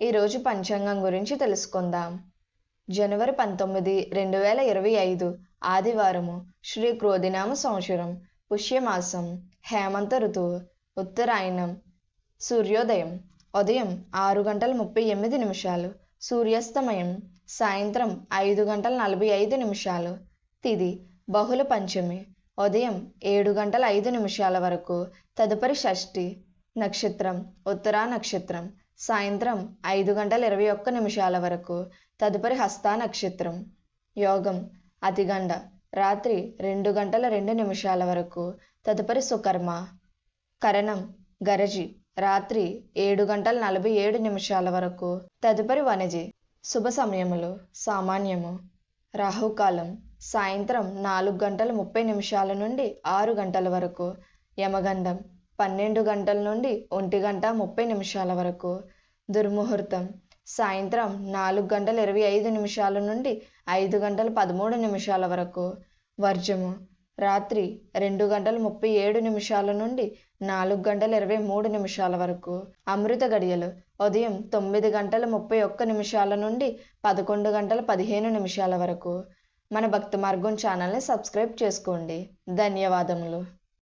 ఈరోజు పంచాంగం గురించి తెలుసుకుందాం. జనవరి పంతొమ్మిది రెండు వేల ఇరవై ఐదు ఆదివారము శ్రీ క్రోధినామ సంవత్సరం పుష్యమాసం హేమంత ఋతువు ఉత్తరాయణం సూర్యోదయం ఉదయం ఆరు గంటల ముప్పై ఎనిమిది నిమిషాలు సూర్యాస్తమయం సాయంత్రం ఐదు గంటల నలభై ఐదు నిమిషాలు తిది బహుళ పంచమి ఉదయం ఏడు గంటల ఐదు నిమిషాల వరకు తదుపరి షష్ఠి నక్షత్రం ఉత్తరా నక్షత్రం సాయంత్రం ఐదు గంటల ఇరవై ఒక్క నిమిషాల వరకు తదుపరి హస్తా నక్షత్రం. యోగం అతిగండ రాత్రి రెండు గంటల రెండు నిమిషాల వరకు తదుపరి సుకర్మ. కరణం గరజి రాత్రి ఏడు గంటల నలభై ఏడు నిమిషాల వరకు తదుపరి వనజి. శుభ సమయములు సామాన్యము. రాహుకాలం సాయంత్రం నాలుగు గంటల ముప్పై నిమిషాల నుండి ఆరు గంటల వరకు యమగండం పన్నెండు గంటల నుండి ఒంటి గంట ముప్పై నిమిషాల వరకు. దుర్ముహూర్తం. సాయంత్రం నాలుగు గంటల ఇరవై ఐదు నిమిషాల నుండి ఐదు గంటల పదమూడు నిమిషాల వరకు. వర్జము. రాత్రి రెండు గంటల ముప్పై ఏడు నిమిషాల నుండి నాలుగు గంటల ఇరవై మూడు నిమిషాల వరకు. అమృత గడియలు. ఉదయం తొమ్మిది గంటల ముప్పై ఒక్క నిమిషాల నుండి పదకొండు గంటల పదిహేను నిమిషాల వరకు. మన భక్తి మార్గం ఛానల్ని సబ్స్క్రైబ్ చేసుకోండి. ధన్యవాదములు.